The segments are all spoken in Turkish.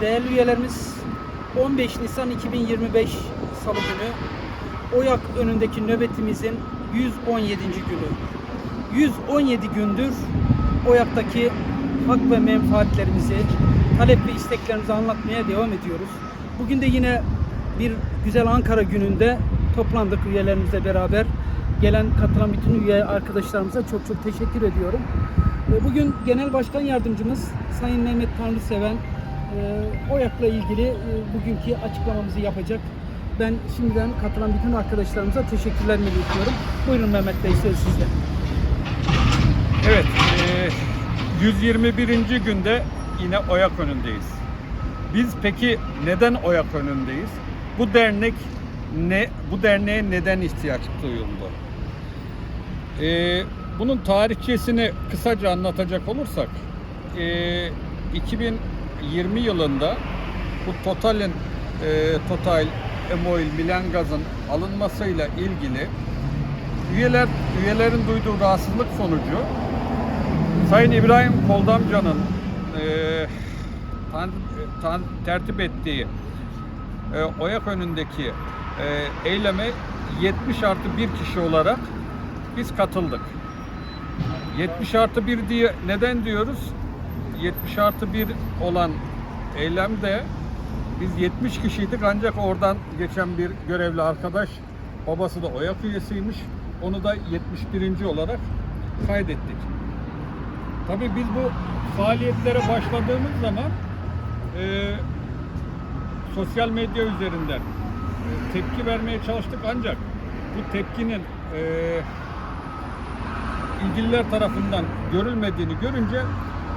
Değerli üyelerimiz 15 Nisan 2025 Salı günü Oyak önündeki nöbetimizin 117. günü. 117 gündür Oyak'taki hak ve menfaatlerimizi, talep ve isteklerimizi anlatmaya devam ediyoruz. Bugün de yine bir güzel Ankara gününde toplandık üyelerimizle beraber. Gelen katılan bütün üye arkadaşlarımıza çok çok teşekkür ediyorum. Bugün Genel Başkan Yardımcımız Sayın Mehmet Tanrıseven OYAK'la ilgili e, bugünkü açıklamamızı yapacak. Ben şimdiden katılan bütün arkadaşlarımıza teşekkürlerimi iletiyorum. Buyurun Mehmet Bey söz sizde. Evet, eee, 121. günde yine Oyak önündeyiz. Biz peki neden Oyak önündeyiz? Bu dernek ne? Bu derneğe neden ihtiyaç duyuldu? Eee, bunun tarihçesini kısaca anlatacak olursak, eee, 2020 yılında bu Total'in eee, Total, Emoil, Milan Gaz'ın alınmasıyla ilgili üyeler üyelerin duyduğu rahatsızlık sonucu Sayın İbrahim Koldamca'nın eee tan- tan- tertip ettiği e, Oyak önündeki e, eyleme 70 artı 1 kişi olarak biz katıldık. 70 artı 1 diye neden diyoruz? 70 artı 1 olan eylemde biz 70 kişiydik ancak oradan geçen bir görevli arkadaş babası da Oyak üyesiymiş. Onu da 71. olarak kaydettik. Tabii biz bu faaliyetlere başladığımız zaman e, sosyal medya üzerinden e, tepki vermeye çalıştık ancak bu tepkinin e, ilgililer tarafından görülmediğini görünce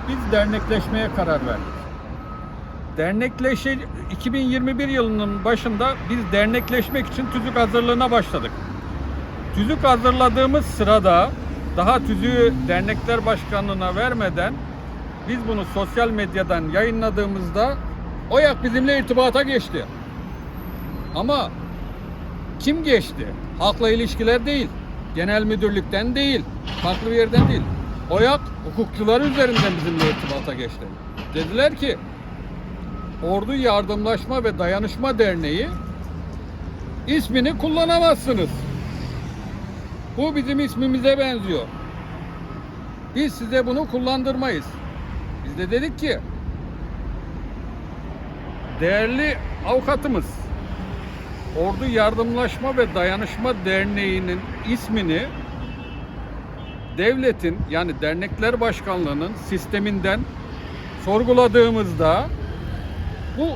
biz dernekleşmeye karar verdik. Dernekleşe 2021 yılının başında biz dernekleşmek için tüzük hazırlığına başladık. Tüzük hazırladığımız sırada daha tüzüğü dernekler başkanlığına vermeden biz bunu sosyal medyadan yayınladığımızda OYAK bizimle irtibata geçti. Ama kim geçti? Halkla ilişkiler değil. Genel müdürlükten değil. Farklı bir yerden değil. OYAK hukukçular üzerinden bizimle irtibata geçti. Dediler ki Ordu Yardımlaşma ve Dayanışma Derneği ismini kullanamazsınız. Bu bizim ismimize benziyor. Biz size bunu kullandırmayız. Biz de dedik ki değerli avukatımız Ordu Yardımlaşma ve Dayanışma Derneği'nin ismini devletin yani dernekler başkanlığının sisteminden sorguladığımızda bu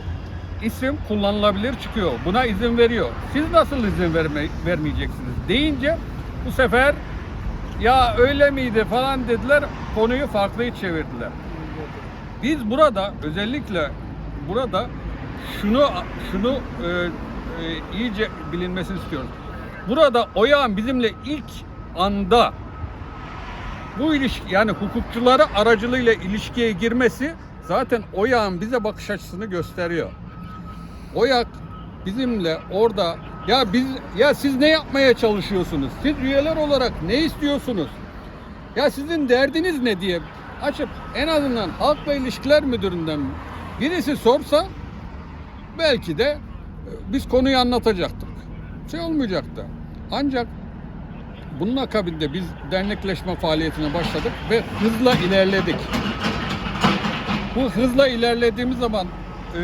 isim kullanılabilir çıkıyor. Buna izin veriyor. Siz nasıl izin verme, vermeyeceksiniz deyince bu sefer ya öyle miydi falan dediler. Konuyu farklıya çevirdiler. Biz burada özellikle burada şunu şunu e, e, iyice bilinmesini istiyoruz. Burada Oyağın bizimle ilk anda bu ilişki yani hukukçuları aracılığıyla ilişkiye girmesi zaten Oyağın bize bakış açısını gösteriyor. Oyak bizimle orada ya biz ya siz ne yapmaya çalışıyorsunuz? Siz üyeler olarak ne istiyorsunuz? Ya sizin derdiniz ne diye açıp en azından halkla ilişkiler müdüründen birisi sorsa belki de e, biz konuyu anlatacaktık. Şey olmayacaktı. Ancak bunun akabinde biz dernekleşme faaliyetine başladık ve hızla ilerledik. Bu hızla ilerlediğimiz zaman e,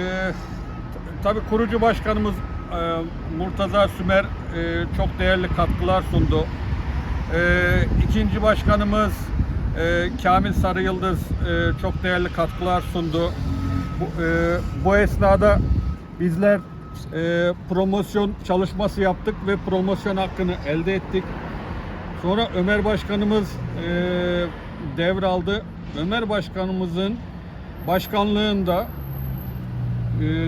tabi kurucu başkanımız e, Murtaza Sümer e, çok değerli katkılar sundu. E, ikinci başkanımız e, Kamil Sarıyıldız e, çok değerli katkılar sundu. Bu, e, bu esnada bizler e, promosyon çalışması yaptık ve promosyon hakkını elde ettik. Sonra Ömer Başkanımız e, devraldı. Ömer Başkanımızın başkanlığında e,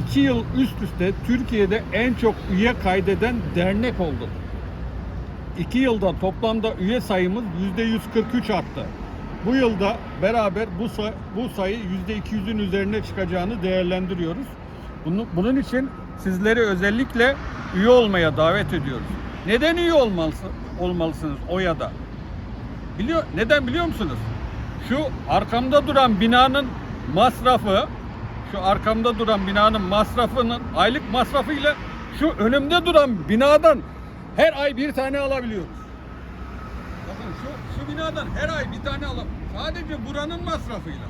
iki yıl üst üste Türkiye'de en çok üye kaydeden dernek olduk. İki yılda toplamda üye sayımız yüzde 143 arttı. Bu yılda beraber bu, say- bu sayı yüzde 200'ün üzerine çıkacağını değerlendiriyoruz. Bunu, bunun için sizleri özellikle üye olmaya davet ediyoruz. Neden üye olmalısı, olmalısınız OYA'da? Biliyor, neden biliyor musunuz? Şu arkamda duran binanın masrafı şu arkamda duran binanın masrafının aylık masrafıyla şu önümde duran binadan her ay bir tane alabiliyoruz. Bakın şu, şu binadan her ay bir tane alıp sadece buranın masrafıyla.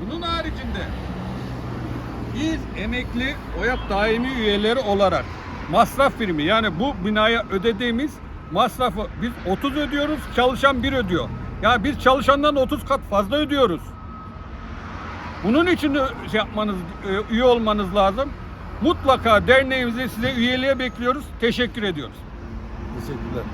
Bunun haricinde biz emekli OYAP daimi üyeleri olarak masraf primi yani bu binaya ödediğimiz masrafı biz 30 ödüyoruz, çalışan bir ödüyor. Yani biz çalışandan 30 kat fazla ödüyoruz. Bunun için şey yapmanız, e, üye olmanız lazım. Mutlaka derneğimizi size üyeliğe bekliyoruz. Teşekkür ediyoruz. Teşekkürler.